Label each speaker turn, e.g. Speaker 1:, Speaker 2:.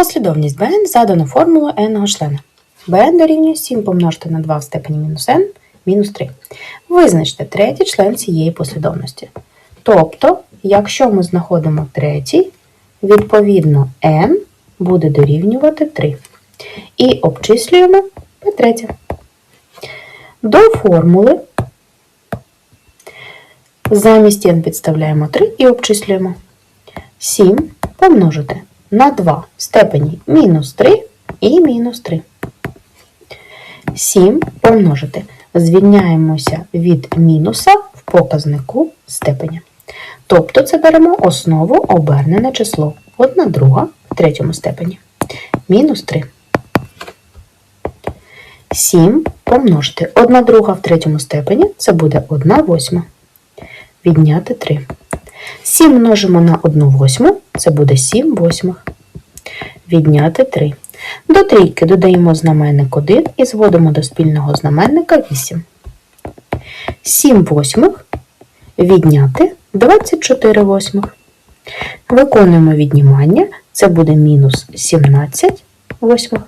Speaker 1: Послідовність bn задано формулою n-го члена. bn дорівнює 7 помножити на 2 в степені мінус n мінус 3. Визначте третій член цієї послідовності. Тобто, якщо ми знаходимо третій, відповідно n буде дорівнювати 3. І обчислюємо p3. До формули замість n підставляємо 3 і обчислюємо. 7 помножити на 2 в степені мінус 3 і мінус 3. 7 помножити. Звільняємося від мінуса в показнику степеня. Тобто це беремо основу обернене число. 1 друга в третьому степені. Мінус 3. 7 помножити 1 друга в третьому степені це буде 1 восьма. Відняти 3. 7 множимо на 1 восьму, це буде 7 восьмих. Відняти 3. До трійки додаємо знаменник 1 і зводимо до спільного знаменника 8. 7 восьмих відняти 24 восьмих. Виконуємо віднімання, це буде мінус 17 восьмих.